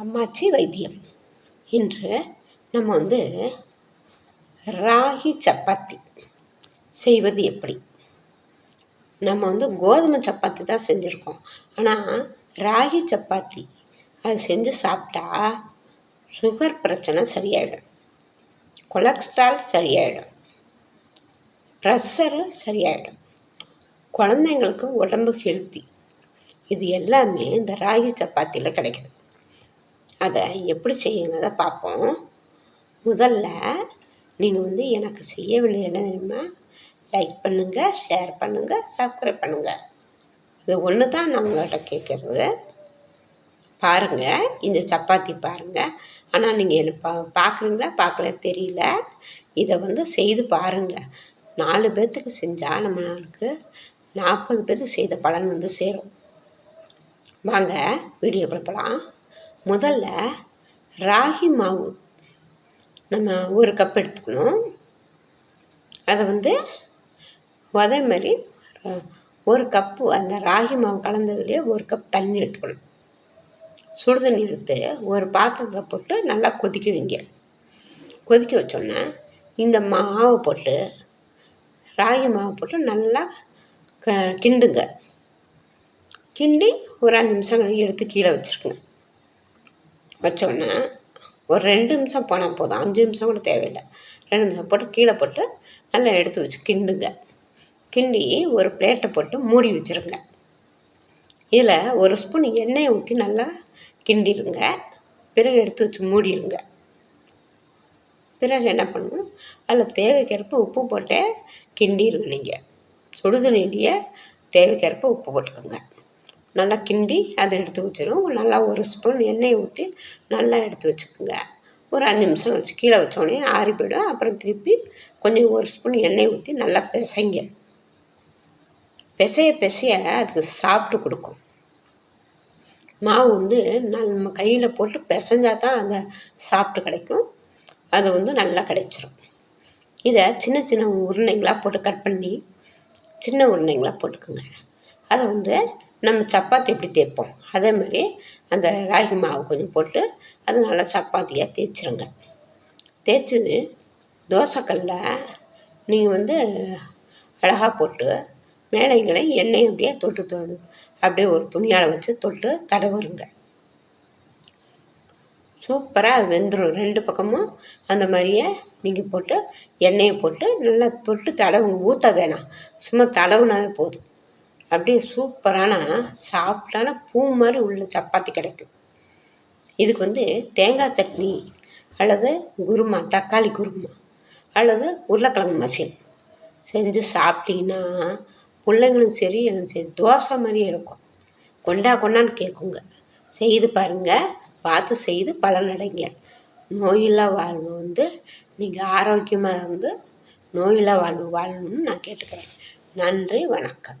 அம்மாச்சி வைத்தியம் இன்று நம்ம வந்து ராகி சப்பாத்தி செய்வது எப்படி? நம்ம வந்து கோதுமை சப்பாத்தி தான் செஞ்சுருக்கோம். ஆனால் ராகி சப்பாத்தி அது செஞ்சு சாப்பிட்டா சுகர் பிரச்சனை சரியாயிடும். கொலஸ்ட்ரால் சரியாயிடும். ப்ரெஷரு சரியாயிடும். குழந்தைங்களுக்கு உடம்பு ஹெல்த்தி இது எல்லாமே இந்த ராகி சப்பாத்தியில் கிடைக்குது. அதை எப்படி செய்யுங்கிறத பார்ப்போம். முதல்ல நீங்கள் வந்து எனக்கு செய்ய வேண்டியது என்ன தெரியுமா? லைக் பண்ணுங்கள் ஷேர் பண்ணுங்கள் சப்ஸ்கிரைப் பண்ணுங்கள் இது ஒன்று தான் நான் உங்கள்கிட்ட கேட்குறது. பாருங்கள் இந்த சப்பாத்தி பாருங்கள் ஆனால் நீங்கள் என்ன பா பார்க்குறீங்களா? பார்க்கல தெரியல. இதை வந்து செய்து பாருங்கள் நாலு பேர்த்துக்கு செஞ்சால் நம்மளுக்கு நாற்பது பேர்த்துக்கு செய்த பலன் வந்து சேரும். வாங்க வீடியோ போகலாம் முதல்ல ராகி மாவு நம்ம ஒரு கப் எடுத்துக்கணும். அதை வந்து அதே மாதிரி ஒரு கப்பு அந்த ராகி மாவு கலந்ததுலேயே ஒரு கப் தண்ணி எடுத்துக்கணும். சுடு தண்ணி எடுத்து ஒரு பாத்திரத்தில் போட்டு நல்லா கொதிக்க வைங்க. கொதிக்க வச்சோன்னே இந்த மாவை போட்டு ராகி மாவை போட்டு நல்லா க கிண்டுங்க. கிண்டி ஒரு அஞ்சு நிமிஷம் எடுத்து கீழே வச்சுருக்கணும். வச்சோடனே ஒரு ரெண்டு நிமிஷம் போனால் போதும். அஞ்சு நிமிஷம் கூட தேவையில்லை. ரெண்டு நிமிஷம் போட்டு கீழே போட்டு நல்லா எடுத்து வச்சு கிண்டுங்க. கிண்டி ஒரு பிளேட்டை போட்டு மூடி வச்சுருங்க. இதில் ஒரு ஸ்பூன் எண்ணெயை ஊற்றி நல்லா கிண்டிடுங்க. பிறகு எடுத்து வச்சு மூடிடுங்க. பிறகு என்ன பண்ணணும்? அதில் தேவைக்கேற்ப உப்பு போட்டு கிண்டிடுங்க நீங்கள் சுடுதண்ணியிலேயே தேவைக்கேற்ப உப்பு போட்டுக்கோங்க. நல்லா கிண்டி அதை எடுத்து வச்சிடும் நல்லா ஒரு ஸ்பூன் எண்ணெயை ஊற்றி நல்லா எடுத்து வச்சுக்கோங்க. ஒரு அஞ்சு நிமிஷம் வச்சு கீழே வச்சோடனே ஆறி போய்டும். அப்புறம் திருப்பி கொஞ்சம் ஒரு ஸ்பூன் எண்ணெய் ஊற்றி நல்லா பிசைங்க. பிசைய பிசைய அதுக்கு சாப்பிட்டு கொடுக்கும். மாவு வந்து நம்ம கையில் போட்டு பிசைஞ்சா தான் அந்த சாப்பிட்டு கிடைக்கும். அது வந்து நல்லா கிடைச்சிரும். இதை சின்ன சின்ன உருண்டைங்களாக போட்டு கட் பண்ணி சின்ன உருண்டைங்களாக போட்டுக்குங்க. அதை வந்து நம்ம சப்பாத்தி எப்படி தேய்ப்போம்? அதே மாதிரி அந்த ராகி மாவு கொஞ்சம் போட்டு அது நல்லா சப்பாத்தியாக தேய்ச்சிருங்க. தேய்ச்சி தோசைக்கல்ல நீங்கள் வந்து அழகாக போட்டு மேலைகளை எண்ணெய் அப்படியே தொட்டு அப்படியே ஒரு துணியால் வச்சு தொட்டு தடவுருங்க. சூப்பராக அது வெந்துடும் ரெண்டு பக்கமும் அந்த மாதிரியே நீங்கள் போட்டு எண்ணெயை போட்டு நல்லா தொட்டு தடவுங்க. ஊற்ற வேணாம். சும்மா தடவுனாவே போதும். அப்படியே சூப்பரான சாஃப்டான பூ மாதிரி உள்ள சப்பாத்தி கிடைக்கும். இதுக்கு வந்து தேங்காய் சட்னி அல்லது குருமா தக்காளி குருமா அல்லது உருளைக்கிழங்கு மசியல் செஞ்சு சாப்பிட்டீங்கன்னா பிள்ளைங்களும் சரி எனக்கு சரி தோசை மாதிரியே இருக்கும். கொண்டா கொண்டான்னு கேட்குங்க செய்து பாருங்கள் பார்த்து செய்து பலனடைங்க நோயில்லா வாழ்வு வந்து நீங்கள் ஆரோக்கியமாக இருந்து நோயில்லா வாழ்வு வாழணும்னு நான் கேட்டுக்கிறேன். நன்றி வணக்கம்.